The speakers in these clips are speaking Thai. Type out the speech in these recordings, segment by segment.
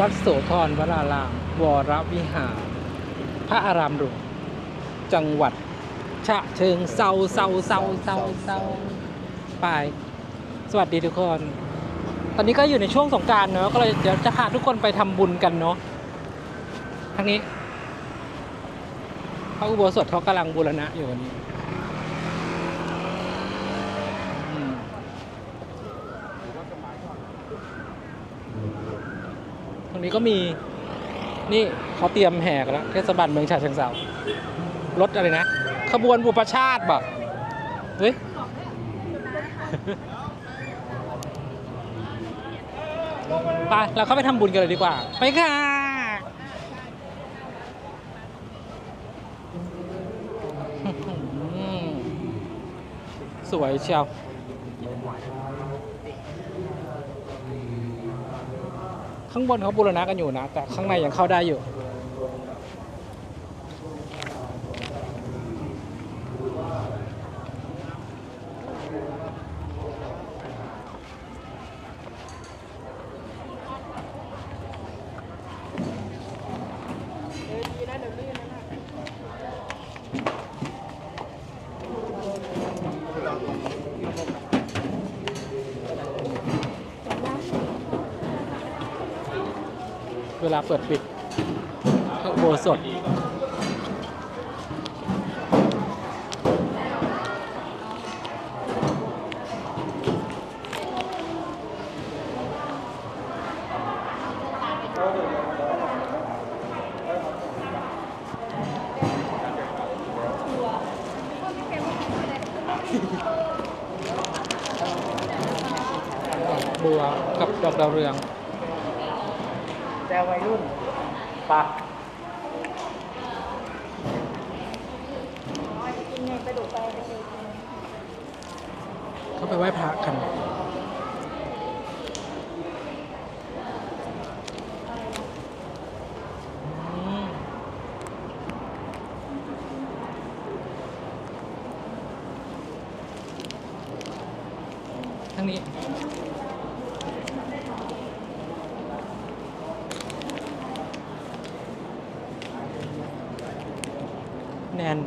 วัดโสธรวราราม วรวิหาร พระอารามหลวงจังหวัด ฉะเชิงเซาเซาเซาเซาเซาไป สวัสดีทุกคน ตอนนี้ก็อยู่ในช่วงสงการเนอะก็เลยเดี๋ยวจะพาทุกคนไปทำบุญกันเนาะทางนี้พระอุโบสถเขากำลังบูรณะอยู่วันนี้อืมต รงนี้ก็มีนี่เขาเตรียมแห่กันแล้วเทศบาลเมืองฉะเชิงเซารถอะไรนะ ขบวนบุปชาติบอกเฮ้ยไปเราเข้าไปทำบุญกันเลยดีกว่า ไปค่ะสวยเชียว ข้างบนเขาบูรณะกันอยู่นะ แต่ข้างในยังเข้าได้อยู่ เวลาเปิดปิดพระอุโบสถบัวกับดอกดาวเรือง แต่วัยรุ่นปะเขาไปไหว้พระกันอืมทางนี้ แนน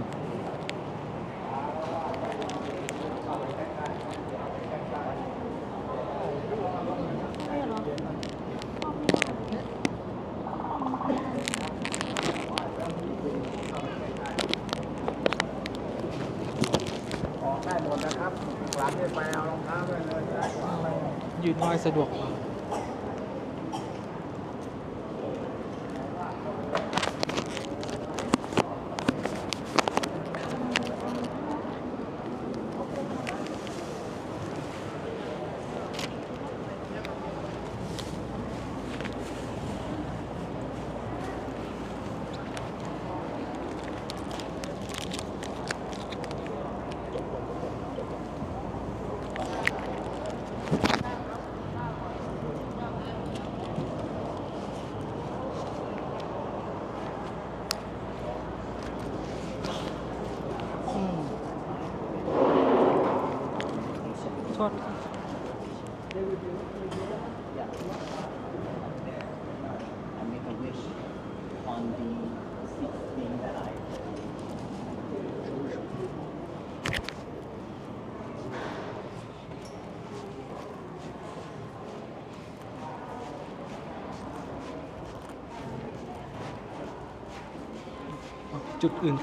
ออกได้หมดนะครับหลังเนี่ยไปเอารองเท้าไปเลยได้ ยืนน้ โทษ I make a wish on the sixth thing that I จุดอื่น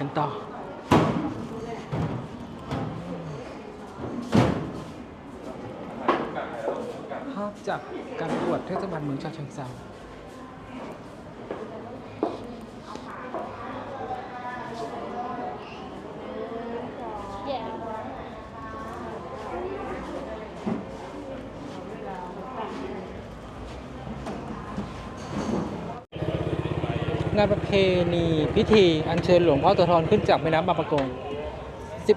กันต่อภาพจากการตรวจเทศบาลเมืองฉะเชิงเทรางานประเพณีพิธีอัญเชิญหลวงพ่อโสธรขึ้นจากแม่น้ำบางปะกง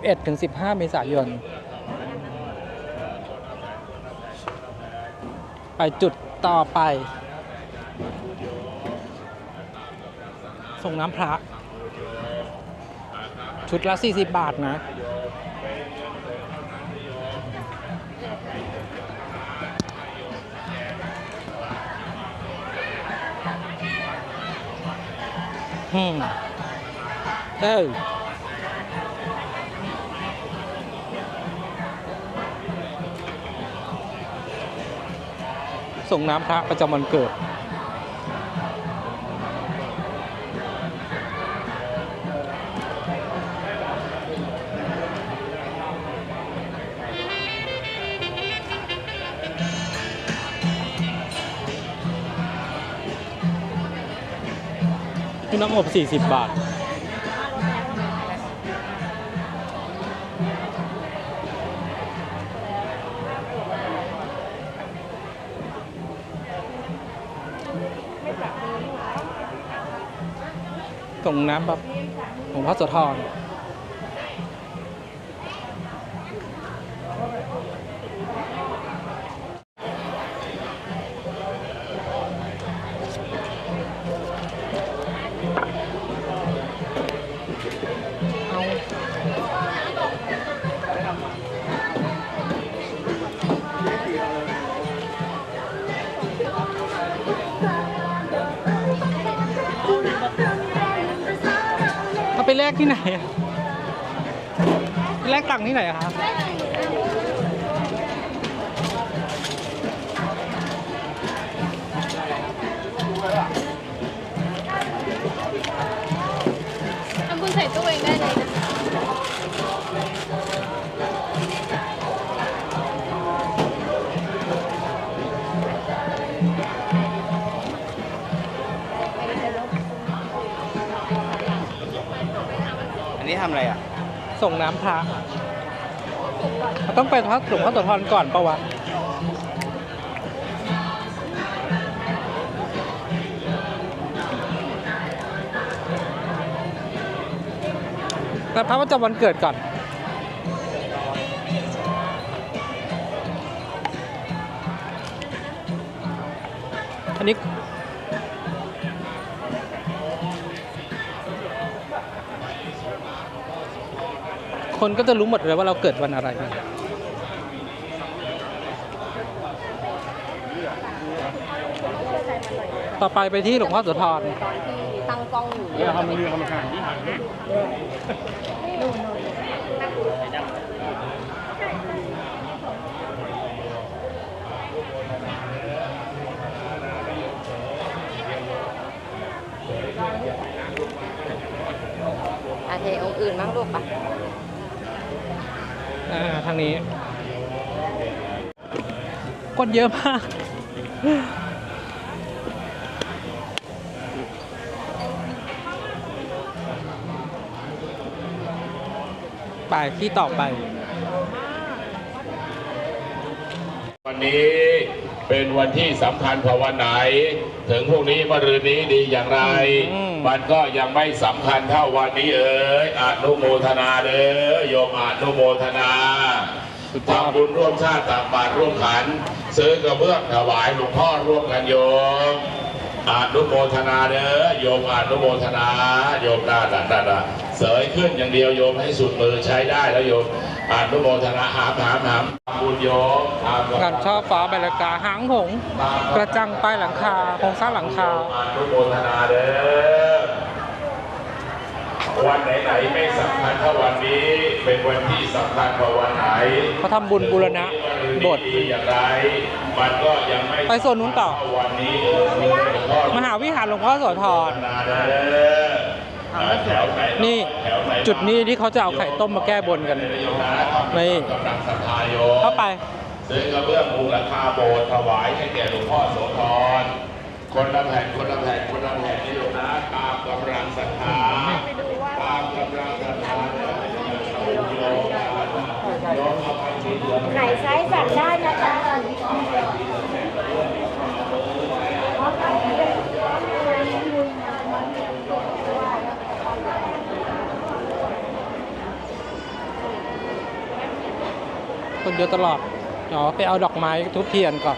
11-15 เมษายน ไปจุดต่อไป ส่งน้ำพระ ชุดละ 40 บาทนะอืมเอ้ ส่งน้ำพระประจำวันเกิด น้ำอบ 40 บาท ส่งน้ำแบบหลวงพ่อโสธร แลกที่ไหนแลกตังค์ที่ไหนครับทำคุณใส่ตู้เองได้เลยนะ อันนี้ทำอะไรอะ ส่งน้ำพระต้องไปพักหลวงพ่อโสธรก่อนปะวะ แต่พระประจำวันเกิดก่อนอัน คนก็จะรู้หมดเลยว่าเราเกิดวันอะไรต่อไปไปที่หลวงพ่อโสธรตอนที่ตั้งกล้องอยู่เนี่ยเขามันมีคำสั่งที่หันอาเทองค์อื่นบ้างลูกปะ อ่าทางนี้ คนเยอะมาก ไปที่ต่อไป วันนี้เป็นวันที่สำคัญพอวันไหน ถึงพรุ่งนี้มะรืนนี้ดีอย่างไร อืม มันก็ยังไม่สำคัญเท่าวันนี้เอ๋ยอนุโมทนาเด้อโยมอนุโมทนาทำบุญร่วมชาติตักบาตรร่วมขัน ซื้อกระเบื้องถวายหลวงพ่อร่วมกันโยมอนุโมทนาเด้อโยมอนุโมทนาโยมดาดาดาดาเสยขึ้นอย่างเดียวโยมให้สุดมือใช้ได้แล้วโยมอนุโมทนาหามหามหามทำบุญโยมทำบุญการช่อฟ้าใบละกาหางหงส์กระจังป้ายหลังคาโครงสร้างหลังคาอนุโมทนาเด้อ วันไหนๆไม่สำคัญเท่าวันนี้เป็นวันที่สำคัญกว่าวันไหนเขาทำบุญบูรณะโบสถ์ดีอย่างไรมันก็ยังไม่ไปโซนนู้นต่อเท่าวันนี้เออมหาวิหารหลวงพ่อโสธรนาเด้อแถวไหนนี่แถวไหจุดนี้ที่เขาจะเอาไข่ต้มมาแก้บนกันนี่กำลังศรัทธาโยมเข้าไปซื้อกระเบื้องมุงหลังคาโบสถ์ถวายให้แก่หลวงพ่อโสธรคนละแผ่นคนละแผ่นคนละแผ่นนี่โยมนะตามกำลังศรัทธา ตายไปสีเหลืองไหนใช้สั่งได้นะจ๊ะคนเดียอะตลอด อ๋อ ไปเอาดอกไม้ทุบเทียนก่อน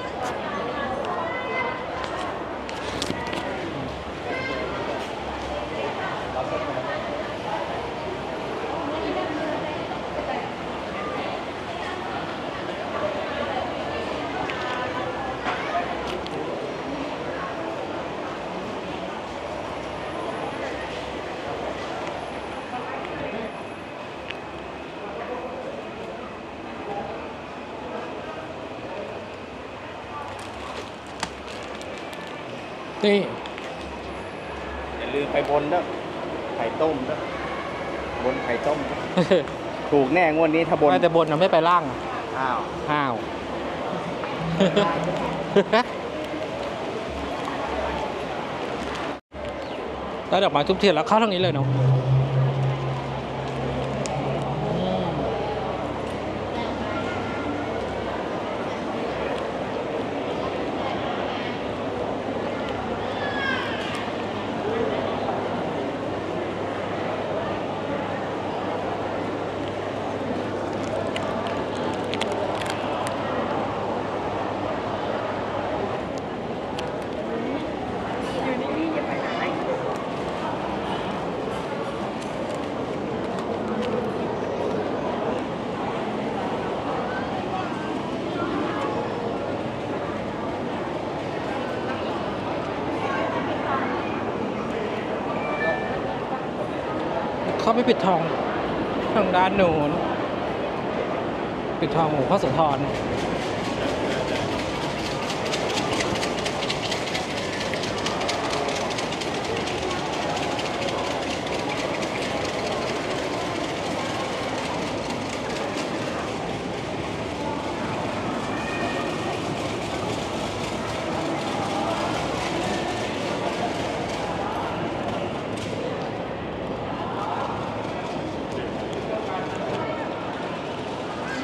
นี่อย่าลืมไปบนเด้อไข่ต้มเด้อบนไข่ต้มเด้อถูกแน่งวดนี้ถ้าบนไปแต่บนนะไม่ไปล่างอะอ้าวอ้าวได้ดอกไม้ทุบเทียนแล้วเข้าทางนี้เลยเนาะ ไปปิดทองทางด้านโน้นปิดทองหลวงพ่อโสธร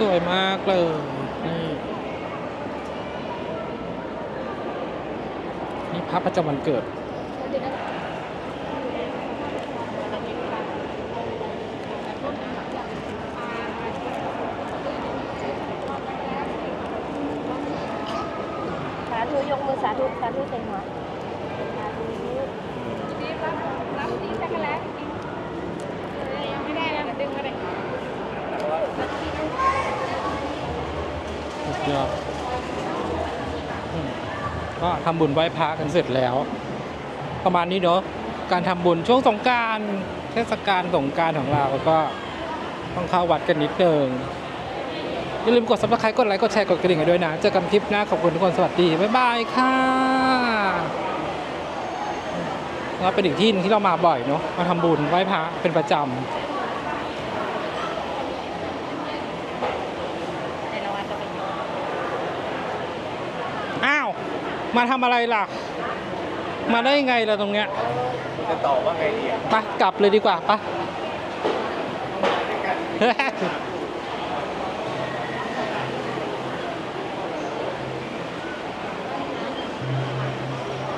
สวยมากเลยนี่นี่พระประจำวันเกิด สาธุยกมือสาธุสาธุเต็มหัวสาธุ ดีรับรับดีช็อกโกแลตกินเออยังไม่ได้แล้วเดี๋ยวดึงมาเลย สุด ยอดก็ทำบุญไหว้พระกันเสร็จแล้ว ประมาณนี้เนาะการทำบุญช่วงสงการเทศกาลสงการของเราก็ต้องเข้าวัดกันนิดนึงอย่าลืมกด subscribe กดไลค์กดแชร์กดกระดิ่งกันด้วยนะ เจอกันคลิปหน้าขอบคุณทุกคนสวัสดี บ๊ายบายค่ะแล้วเป็นอีกที่ที่เรามาบ่อยเนาะมาทำบุญไหว้พระเป็นประจำ อ้าว มาทำอะไรล่ะ มาได้ยังไงล่ะตรงเนี้ยจะตอบว่าไงดีอะไปกลับเลยดีกว่าปะ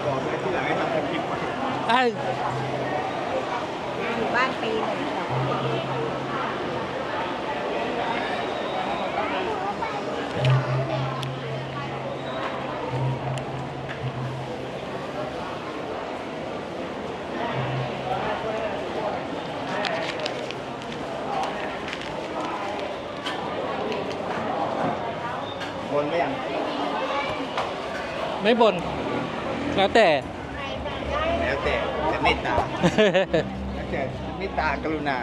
บอกเลยที่หลังให้ทำเป็นคลิปมาเอ้ยอยู่บ้านปีหนึ่งสอง ไม่บน แล้วแต่ แล้วแต่แต่เมตตาแล้วแต่เมตตากรุณา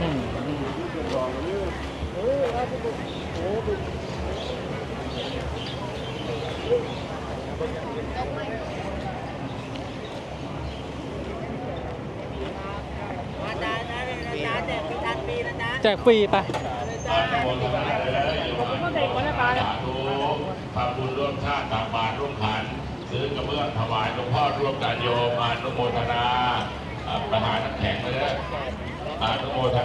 อืม แจกฟรีไปทนาธุสาธุทำบุญร่วมชาติตักบาตรร่วมขัน ซื้อกระเบื้องถวายหลวงพ่อร่วมกันโยมอนุโมทนาอ่าประหารน้ำแข็งเลยนะอนุโมทนา